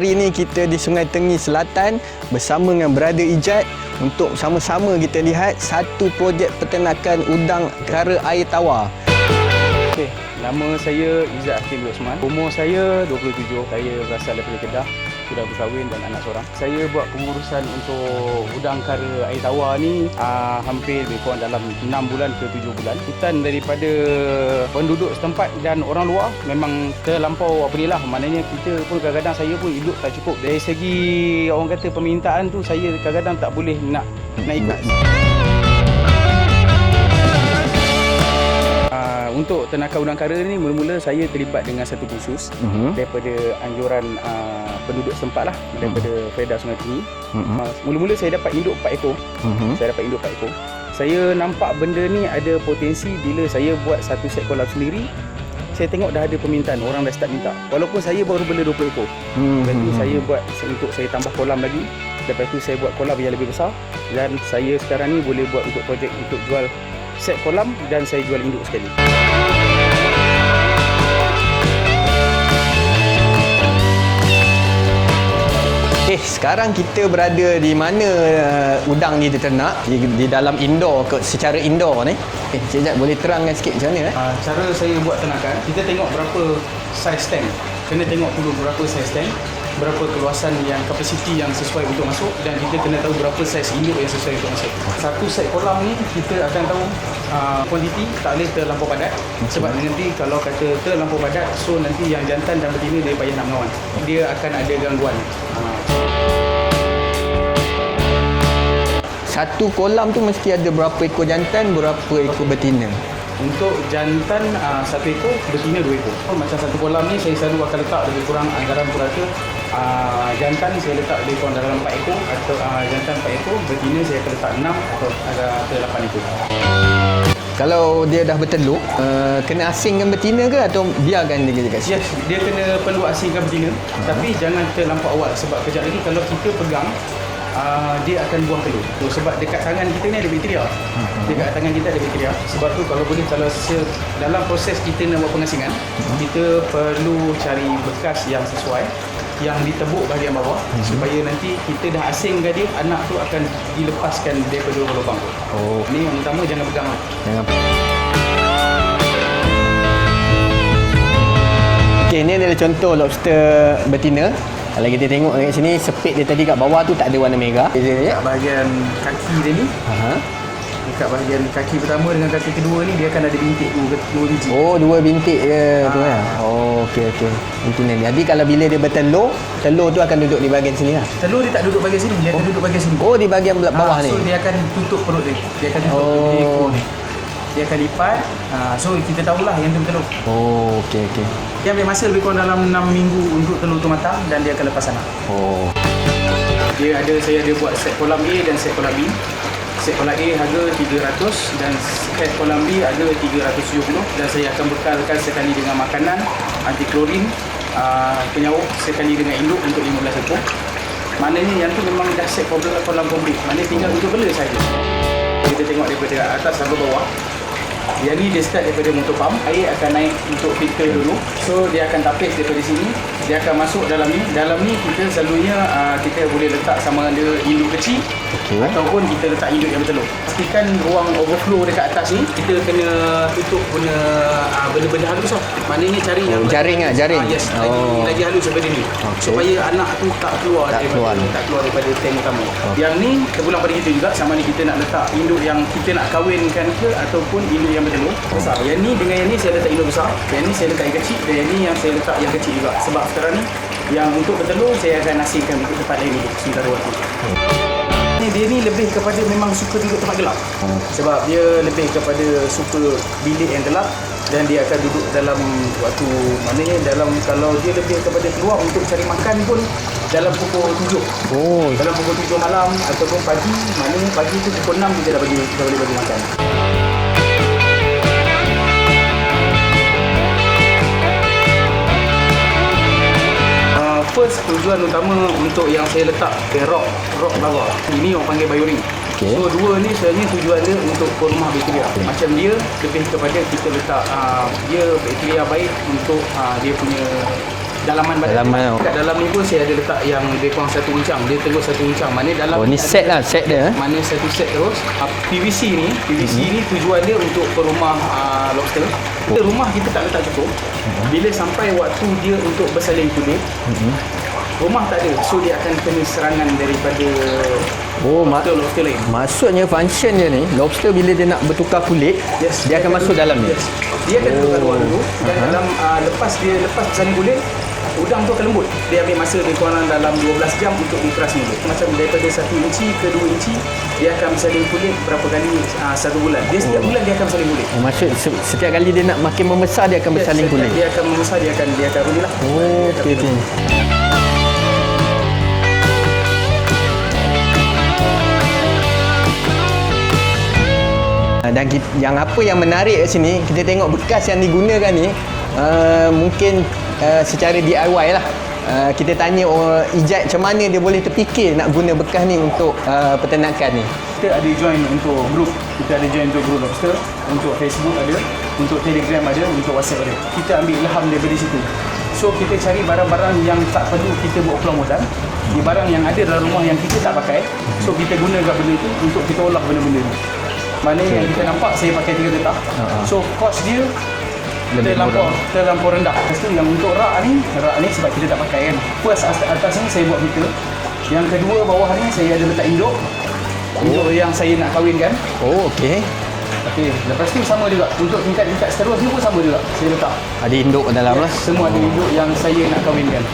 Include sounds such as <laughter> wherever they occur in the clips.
hari ini kita di Sungai Tengi Selatan bersama dengan Brother Ijat untuk sama-sama kita lihat satu projek peternakan udang kara air tawar. Okey, nama saya Izzat Hakim Osman. Umur saya 27. Saya berasal daripada Kedah. Sudah berkahwin dan anak seorang. Saya buat pengurusan untuk udang kara air tawar ni aa, hampir lebih kurang dalam 6 bulan ke 7 bulan. Hutan daripada penduduk setempat dan orang luar memang terlampau apa ni lah. Maknanya kita pun kadang-kadang saya pun hidup tak cukup. Dari segi orang kata permintaan tu saya kadang-kadang tak boleh nak nak ikut. Uh, untuk tenaga udang kara ni mula-mula saya terlibat dengan satu kursus Mhm. daripada anjuran uh, penduduk setempat lah daripada Feda Sungai Tinggi. Mhm. Uh, mula-mula saya dapat induk 4 ekor. Mhm. Saya dapat induk 4 ekor. Saya nampak benda ni ada potensi bila saya buat satu set kolam sendiri. Saya tengok dah ada permintaan, orang dah start minta. Walaupun saya baru bela 20 ekor. Mhm. Lepas tu saya buat untuk saya tambah kolam lagi. Lepas tu saya buat kolam yang lebih besar dan saya sekarang ni boleh buat untuk projek untuk jual set kolam dan saya jual induk sekali. Eh, sekarang kita berada di mana uh, udang ni diternak? Di, di dalam indoor ke secara indoor ni. Eh, Cik Jat boleh terangkan sikit macam mana eh? Uh, cara saya buat tenakan, kita tengok berapa size tank. Kena tengok dulu berapa size tank, berapa keluasan yang kapasiti yang sesuai untuk masuk dan kita kena tahu berapa size induk yang sesuai untuk masuk. Satu set kolam ni kita akan tahu uh, kuantiti tak boleh terlampau padat sebab nanti kalau kata terlampau padat so nanti yang jantan dan betina dia payah nak melawan. Dia akan ada gangguan. Uh, Satu kolam tu mesti ada berapa ekor jantan, berapa ekor betina. Untuk jantan uh, satu ekor, betina dua ekor. Macam satu kolam ni saya selalu akan letak lebih kurang anggaran purata uh, jantan saya letak lebih kurang dalam 4 ekor atau uh, jantan 4 ekor, betina saya akan letak 6 atau ada 8 ekor. Kalau dia dah bertelur, uh, kena asingkan betina ke atau biarkan dia kat situ? Yes, dia kena perlu asingkan betina uh-huh. tapi jangan terlampau awal sebab kejap lagi kalau kita pegang Uh, dia akan buang telur. So, sebab dekat tangan kita ni ada bakteria. Uh-huh. Dekat tangan kita ada bakteria. Sebab tu kalau boleh kalau se- dalam proses kita nak buat pengasingan, uh-huh. kita perlu cari bekas yang sesuai yang ditebuk bahagian bawah uh-huh. supaya nanti kita dah asingkan dia anak tu akan dilepaskan daripada lubang tu. Oh, Ni yang utama jangan pegang. lah. jangan. Okey, ni adalah contoh lobster betina. Kalau kita tengok dekat sini, sepit dia tadi kat bawah tu tak ada warna merah. Dia. Dekat bahagian kaki dia ni, Aha. dekat bahagian kaki pertama dengan kaki kedua ni dia akan ada bintik dua, dua biji. Oh, dua bintik dia tu Ah. kan. Oh, okey okey. Betina ni. Jadi kalau bila dia bertelur, telur tu akan duduk di bahagian sini lah. Telur dia tak duduk bahagian sini, dia akan duduk bahagian sini. Oh, di bahagian bela- bawah Ah, ni. So dia akan tutup perut dia. Dia akan tutup Oh. dia ekor ni. Dia akan lipat. Ah, so kita tahulah yang tu bertelur. Oh, okey okey. Dia ambil masa lebih kurang dalam 6 minggu untuk telur tu matang dan dia akan lepas anak. Oh. Dia ada saya ada buat set kolam A dan set kolam B. Set kolam A harga 300 dan set kolam B ada 370 dan saya akan bekalkan sekali dengan makanan anti klorin, uh, penyauk sekali dengan induk untuk 15 ekor. Maknanya yang tu memang dah set kolam kolam komplit. Maknanya tinggal untuk bela saja. Kita tengok daripada atas sampai bawah. Yang ni dia start daripada motor pump Air akan naik untuk filter dulu. So dia akan tapis daripada sini Dia akan masuk dalam ni Dalam ni kita selalunya uh, Kita boleh letak sama ada induk kecil Okey. Ataupun kita letak induk yang bertelur Pastikan ruang overflow dekat atas ni Kita kena tutup guna uh, benda-benda halus lah Maknanya cari yang Oh, jaring lah, jaring. Ah, Yes, lagi, Oh. lagi halus daripada ni Okey. Supaya anak tu tak keluar Tak daripada, keluar. tak keluar daripada tank utama Yang ni terpulang pada kita juga Sama ni kita nak letak induk yang kita nak kahwinkan ke Ataupun induk yang bertelur besar Yang ni dengan yang ni saya letak induk besar Yang ni saya letak yang kecil Dan yang ni yang saya letak yang kecil juga Sebab sekarang ni yang untuk bertelur saya akan asingkan untuk tempat lain dulu sementara waktu. Ni dia ni lebih kepada memang suka duduk tempat gelap. Sebab dia lebih kepada suka bilik yang gelap dan dia akan duduk dalam waktu maknanya dalam kalau dia lebih kepada keluar untuk cari makan pun dalam pukul 7 Oh, dalam pukul 7 malam ataupun pagi maknanya pagi tu pukul 6 kita dah bagi dah boleh bagi makan First tujuan utama untuk yang saya letak ke rock rock. Ini orang panggil bioring. Okey. So dua ni sebenarnya tujuan dia untuk rumah bakteria. Macam dia lebih kepada kita letak uh, dia bakteria baik untuk uh, dia punya dalaman badan. Dalaman, oh. Kat dalam ni pun saya ada letak yang lebih kurang satu uncang. Dia terus satu uncang. Mana dalam Oh, ni set lah, set dia, eh? Mana satu set terus. Uh, PVC ni, PVC Mhm. ni tujuan dia untuk perumah uh, lobster. Kita rumah kita tak letak cukup. Mhm. Bila sampai waktu dia untuk bersalin kulit, rumah tak ada. So dia akan kena serangan daripada Oh, mak lobster-lobster lain. maksudnya function dia ni, lobster bila dia nak bertukar kulit, Yes. dia akan masuk dalam ni. Yes. Dia akan tukar Oh. luar dulu dan Aha. dalam uh, lepas dia lepas bersalin kulit udang tu akan lembut. Dia ambil masa lebih kurang dalam 12 jam untuk dikeras dulu. Macam daripada 1 inci ke 2 inci dia akan bersalin kulit berapa kali uh, satu bulan. Dia setiap bulan dia akan bersalin kulit. Oh, maksud se- setiap kali dia nak makin membesar dia akan bersalin Yes, kulit. Dia akan membesar dia akan dia akan bunyi lah. Oh, okey okey. Ah, Dan kita, yang apa yang menarik kat sini, kita tengok bekas yang digunakan ni, uh, mungkin uh, secara DIY lah. Uh, kita tanya orang Ijat macam mana dia boleh terfikir nak guna bekas ni untuk uh, peternakan ni. Kita ada join untuk group. Kita ada join untuk group lobster. Untuk Facebook ada. Untuk Telegram ada. Untuk WhatsApp ada. Kita ambil ilham daripada situ. So kita cari barang-barang yang tak perlu kita buat keluar modal. Di barang yang ada dalam rumah yang kita tak pakai. So kita gunakan benda tu untuk kita olah benda-benda tu. Maknanya yang kita nampak saya pakai tiga getah. Ha-ha. So cost dia Lebih terlampau murah. terlampau rendah. Lepas tu yang untuk rak ni, rak ni sebab kita tak pakai kan. First atas, atas ni saya buat filter. Yang kedua bawah ni saya ada letak induk. Induk yang saya nak kahwinkan. Oh, okey. Okey, lepas tu sama juga. Untuk tingkat-tingkat seterusnya pun sama juga. Saya letak. Ada induk dalam lah. Semua ada induk yang saya nak kahwinkan.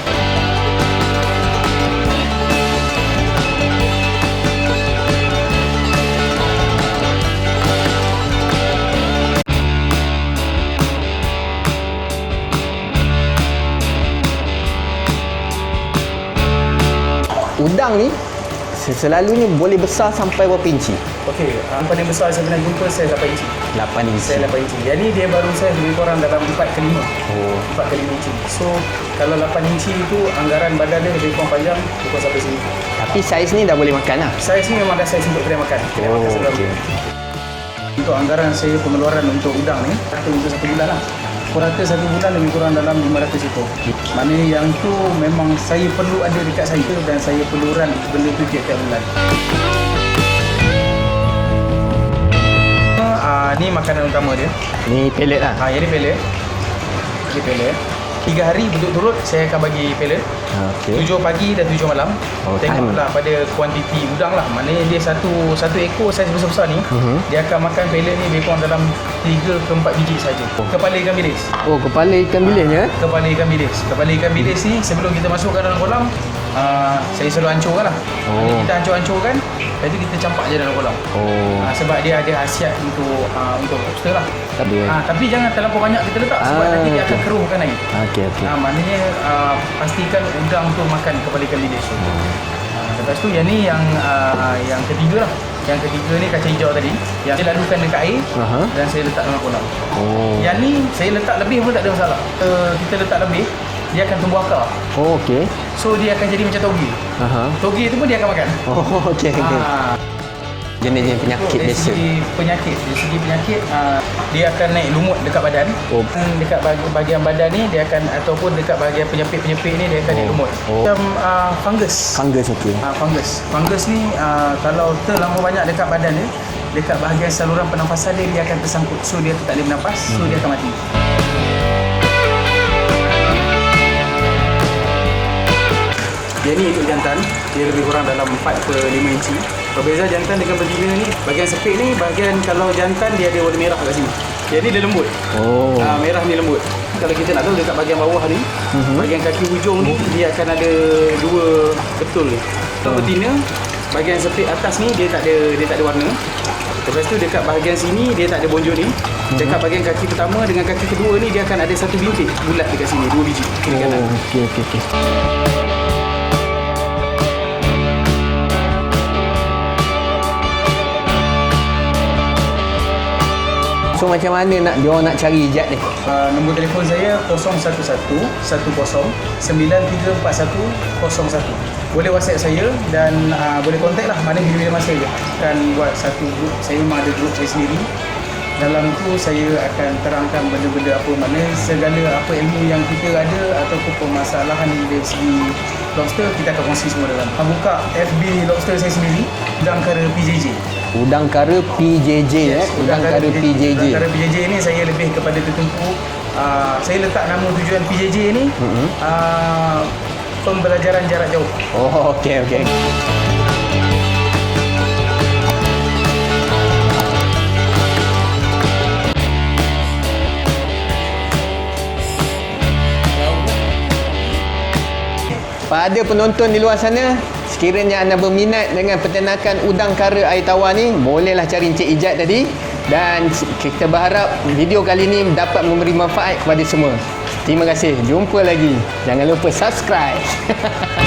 Udang ni selalunya boleh besar sampai berapa inci? Okey, yang paling besar saya pernah jumpa saya 8 inci. 8 inci. Saya 8 inci. Ni dia baru saya lebih kurang dalam 4 ke 5. Oh. 4 ke 5 inci. So, kalau 8 inci itu anggaran badan dia lebih kurang panjang pukul sampai sini. Tapi saiz ni dah boleh makan lah. Saiz ni memang dah saiz untuk kedai makan. Kedai Oh, makan sebelah okey. Untuk anggaran saya pengeluaran untuk udang ni, rata untuk satu bulan lah. Rata satu bulan lebih kurang dalam 500 ekor. Maknanya yang tu memang saya perlu ada dekat saya dan saya perlu run benda tu tiap-tiap bulan. Ah, ni makanan utama dia. Ni pellet lah. Ha, yang ni pellet. Ni pellet. Tiga hari berturut-turut saya akan bagi pellet. Okey. Tujuh pagi dan tujuh malam. Oh, Tengoklah pada kuantiti udang lah. Maknanya dia satu satu ekor saiz besar-besar ni, Mhm. dia akan makan pellet ni lebih kurang dalam 3 ke 4 biji saja. Kepala ikan bilis. Oh, kepala ikan bilisnya eh? Kepala ikan bilis. Kepala ikan bilis ni sebelum kita masukkan dalam kolam, uh, saya selalu hancurkan lah. Oh. Kita hancur-hancurkan, lepas tu kita campak je dalam kolam. Oh. Uh, sebab dia ada khasiat untuk uh, untuk lobster lah. Tak ada. Ah, tapi jangan terlampau banyak kita letak sebab Ah, nanti dia akan okey. keruhkan air. Okey, okey. Ah, maknanya ah, pastikan udang tu makan kepala ikan bilis tu. Ah, lepas tu yang ni yang ah, yang ketiga lah. Yang ketiga ni kacang hijau tadi yang saya lalukan dekat air Aha. dan saya letak dalam kolam. Oh. Yang ni saya letak lebih pun tak ada masalah. Uh, kita letak lebih dia akan tumbuh akar. Oh, okey. So dia akan jadi macam toge. Aha. Toge tu pun dia akan makan. Oh, <laughs> okey, okey. Ah, Jenis-jenis penyakit dari biasa. segi penyakit, dari segi penyakit ah, dia akan naik lumut dekat badan. Oh. Hmm, dekat bahagian badan ni dia akan ataupun dekat bahagian penyepit-penyepit ni dia akan naik Oh. lumut. Oh. Macam ah, fungus. Fungus okey. Ah, fungus. Fungus ni ah, kalau terlampau banyak dekat badan dia, dekat bahagian saluran pernafasan dia dia akan tersangkut. So dia tak boleh bernafas, so dia akan mati. Dia ni untuk jantan, dia lebih kurang dalam 4 ke 5 inci. Berbeza jantan dengan betina ni, bahagian sepit ni, bahagian kalau jantan dia ada warna merah kat sini. Dia ni dia lembut. Oh. Ah, merah ni lembut. Kalau kita nak tahu dekat bahagian bawah ni, Mhm. bahagian kaki hujung ni dia akan ada dua betul ni. Kalau betina, bahagian sepit atas ni dia tak ada dia tak ada warna. Lepas tu dekat bahagian sini dia tak ada bonjol ni. Dekat bahagian kaki pertama dengan kaki kedua ni dia akan ada satu bintik bulat dekat sini, dua biji kiri kanan. Oh, okey, okey, okey. So macam mana nak dia nak cari Ijat ni? Uh, nombor telefon saya 011 10 9341 01. Boleh WhatsApp saya dan uh, boleh contact lah mana bila-bila masa je. Akan buat satu grup. Saya memang ada grup saya sendiri. dalam tu saya akan terangkan benda-benda apa mana segala apa ilmu yang kita ada ataupun permasalahan dari segi lobster kita akan kongsi semua dalam. Buka FB lobster saya sendiri Udang Kara PJJ. Udang kara PJJ eh. Udang kara PJJ. Udang Kara PJJ ni saya lebih kepada tertumpu uh, saya letak nama tujuan PJJ ni Mhm. uh, pembelajaran jarak jauh. Oh, <laughs> okey okey. Pada penonton di luar sana, sekiranya anda berminat dengan peternakan udang kara air tawar ni, bolehlah cari Encik Ijat tadi dan kita berharap video kali ini dapat memberi manfaat kepada semua. Terima kasih. Jumpa lagi. Jangan lupa subscribe. <laughs>